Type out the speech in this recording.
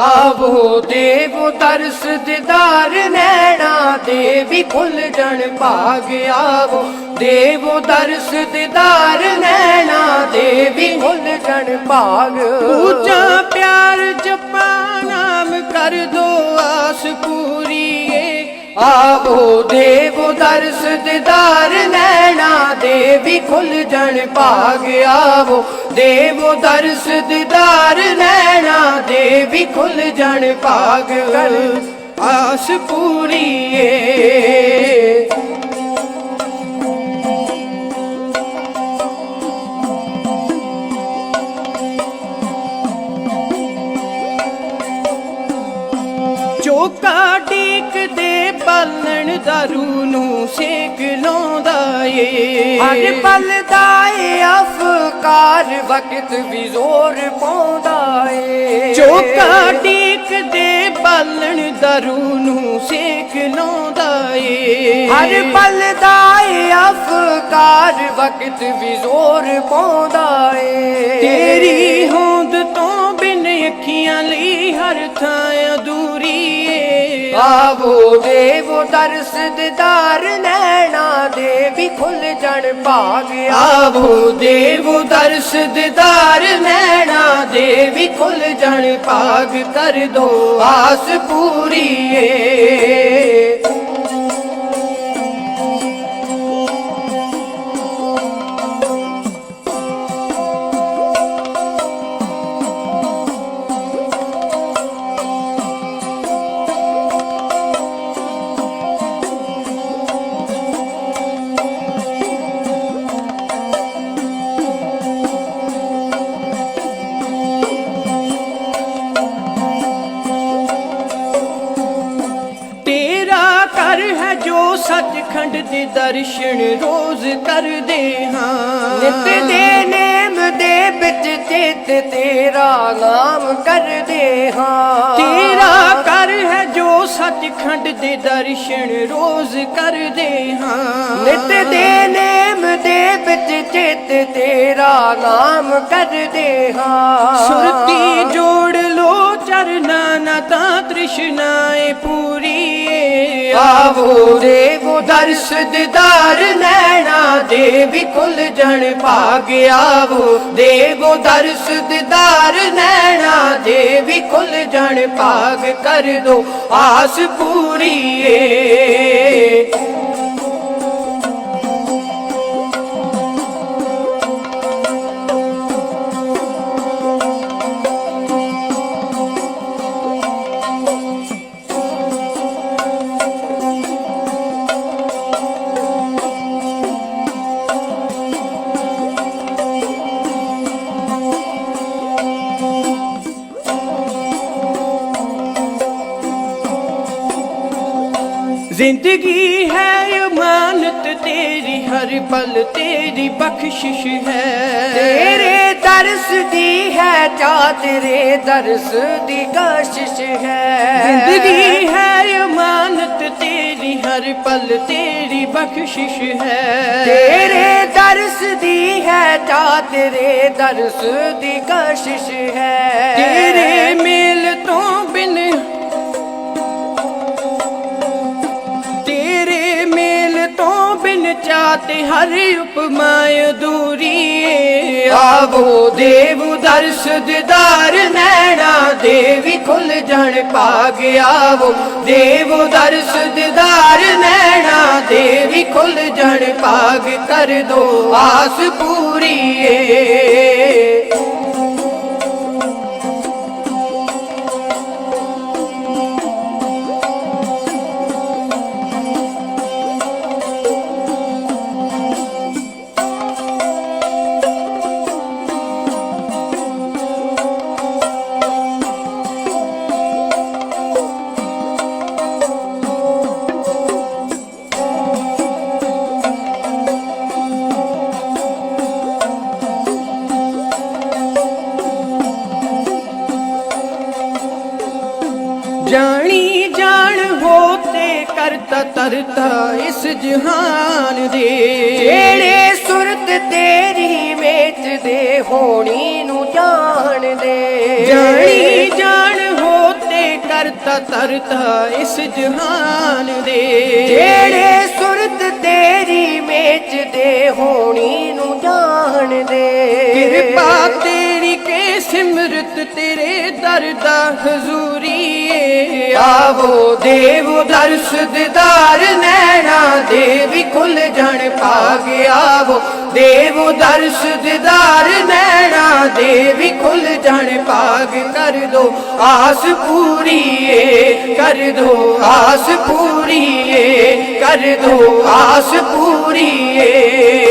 ਆਵੋ ਦੇਵੋ ਦਰਸ ਦਿਦਾਰ ਨੈਣਾ ਦੇਵੀ ਖੁੱਲ ਜਣ ਭਾਗ ਆਵੋ। ਦੇਵੋ ਦਰਸ ਦਿਦਾਰ ਨੈਣਾ ਦੇਵੀ ਖੁੱਲ ਜਣ ਭਾਗ। ਉੱਚਾ ਪਿਆਰ ਜਪਾ ਨਾਮ ਕਰ ਦੋ ਆਸ ਪੂਰੀ ਏ ਆਵੋ ਦੇਵੋ ਦਰਸ ਦਿਦਾਰ ਨੈਣਾ ਦੇ ਵੀ ਖੁੱਲ ਜਣ, ਭਾਗ ਆਵੋ। ਦੇਵ ਦਰਸ ਦਿਦਾਰ ਨੈਣਾ, ਦੇ ਵੀ ਖੁੱਲ ਜਣ, ਭਾਗ। ਕਰ ਆਸ ਪੂਰੀ ਏ ਚੋਕਾ ਡੀਕ ਦੇ ਬਾਲਣ ਦਾਰੂ ਨੂੰ ਸੇਕ ਲਾਉਂਦਾ ਏ। ਹਰ ਪਲ ਦਾ ਏ ਅਫਕਾਰ ਵਕਤ ਵੀ ਜ਼ੋਰ ਪਾਉਂਦਾ ਏ। ਚੋਕਾ ਡੀਕ ਦੇ ਬਾਲਣ ਦਾਰੂ ਨੂੰ ਸੇਕ ਲਾਉਂਦਾ ਏ। ਹਰ ਪਲ ਦਾ ਏ ਅਫਕਾਰ ਵਕਤ ਵੀ ਜ਼ੋਰ ਪਾਉਂਦਾ ਏ। ਤੇਰੀ ਹੋਂਦ ਤੋਂ ਬਿਨ ਅੱਖੀਆਂ ਲਈ ਹਰ ਥਾਂ ਅਧੂਰੀ ਆਵੋ ਦੇਵੋ ਦਰਸ ਦਿਦਾਰ ਨੈਣਾ ਦੇ ਵੀ ਖੁੱਲ ਜਣ ਭਾਗ ਆਵੋ ਦੇਵੋ ਦਰਸ ਦਿਦਾਰ ਨੈਣਾ ਦੇ ਵੀ ਖੁੱਲ ਜਣ ਭਾਗ ਕਰ ਦੋ ਆਸ ਪੂਰੀ ਏ ਸੱਚਖੰਡ ਦੇ ਦਰਸ਼ਨ ਰੋਜ਼ ਕਰਦੇ ਹਾਂ। ਨਿਤ ਦੇ ਨੇਮ ਦੇ ਵਿੱਚ ਚੇਤ ਤੇਰਾ ਨਾਮ ਕਰਦੇ ਹਾਂ। ਤੇਰਾ ਕਰ ਹੈ ਜੋ ਸੱਚਖੰਡ ਦੇ ਦਰਸ਼ਨ ਰੋਜ਼ ਕਰਦੇ ਹਾਂ। ਨਿਤ ਦੇ ਨੇਮ ਦੇ ਵਿੱਚ ਚੇਤ ਤੇਰਾ ਨਾਮ ਕਰਦੇ ਹਾਂ। ਸੁਰਤੀ ਜੋੜ ਲੋ ਚਰਨਾ ਨਾ ਤਾਂ ਤ੍ਰਿਸ਼ਨਾਏ ਪੂਰੀ। ਆਵੋ ਦੇਵੋ ਦਰਸ ਦਿਦਾਰ ਨੈਣਾ ਦੇ ਵੀ ਖੁੱਲ ਜਣ ਭਾਗ ਆਵੋ। ਦੇਵੋ ਦਰਸ ਦਿਦਾਰ ਨੈਣਾ ਦੇ ਵੀ ਖੁੱਲ ਜਣ ਭਾਗ ਕਰ ਦੋ। ਆਸ ਪੂਰੀ ਏ ਜ਼ਿੰਦਗੀ ਹੈ ਅਮਾਨਤ ਤੇਰੀ, ਹਰ ਪਲ ਤੇਰੀ ਬਖਸ਼ਿਸ਼ ਹੈ। ਤੇਰੇ ਦਰਸ ਦੀ ਹੈ ਚਾ ਤੇਰੇ ਦਰਸ ਦੀ ਕਸ਼ਿਸ਼ ਹੈ। ਜ਼ਿੰਦਗੀ ਹੈ ਅਮਾਨਤ ਤੇਰੀ, ਹਰ ਪਲ ਤੇਰੀ ਬਖਸ਼ਿਸ਼ ਹੈ। ਤੇਰੇ ਦਰਸ ਦੀ ਹੈ ਚਾ ਤੇਰੇ ਦਰਸ ਦੀ ਕਸ਼ਿਸ਼ ਹੈ। ਤੇਰੇ ਮੇਲ ਤੇ ਚਾਤੇ ਹਰ ਉਪਮਾ ਅਧੂਰੀ ਆਵੋ ਦੇਵ ਦਰਸ ਦਿਦਾਰ ਨੈਣਾ ਦੇਵੀ ਖੁੱਲ ਜਣ ਭਾਗ ਆਵੋ। ਦੇਵ ਦਰਸ ਦਿਦਾਰ ਨੈਣਾ ਦੇਵੀ ਖੁੱਲ ਜਣ ਭਾਗ ਕਰ ਦੋ ਆਸ ਪੂਰੀ ਏ ਤਰਤਾ ਇਸ ਜਹਾਨ ਦੇ। ਜਿਹੜੇ ਸੁਰਤ ਤੇਰੀ ਵੇਚਦੇ ਹੋਣੀ ਨੂੰ ਜਾਣਦੇ। ਜਾਣੀ ਜਾਣ ਫਰਿਸ਼ਤਾ ਤਰਤਾ ਇਸ ਜਹਾਨ ਦੇ। ਜਿਹੜੇ ਸੁਰਤ ਤੇਰੀ ਵੇਚਦੇ ਹੋਣੀ ਨੂੰ ਜਾਣਦੇ। ਕਿਰਪਾ ਤੇਰੀ ਕੇ ਸਿਮਰਤ ਤੇਰੇ ਦਰ ਦਾ ਹਜ਼ੂਰੀਏ ਆਵੋ ਦੇਵ ਦਰਸ ਦਿਦਾਰ ਨੈਣਾ ਦੇਵੀ ਖੁੱਲ ਜਣ ਭਾਗ ਆਵੋ। ਦੇਵ ਦਰਸ ਦਿਦਾਰ ਨੈਣਾ ਦੇਵੀ ਖੁੱਲ ਜਣ ਭਾਗ ਕਰ ਦੋ, ਆਸ ਪੂਰੀ ਏ ਕਰ ਦੋ, ਆਸ ਪੂਰੀ ਏ ਕਰ ਦੋ, ਆਸ ਪੂਰੀ ਏ